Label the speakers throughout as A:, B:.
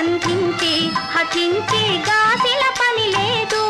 A: బంధించి హఠించి గాసిల పని లేదు.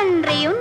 A: நன்றியும்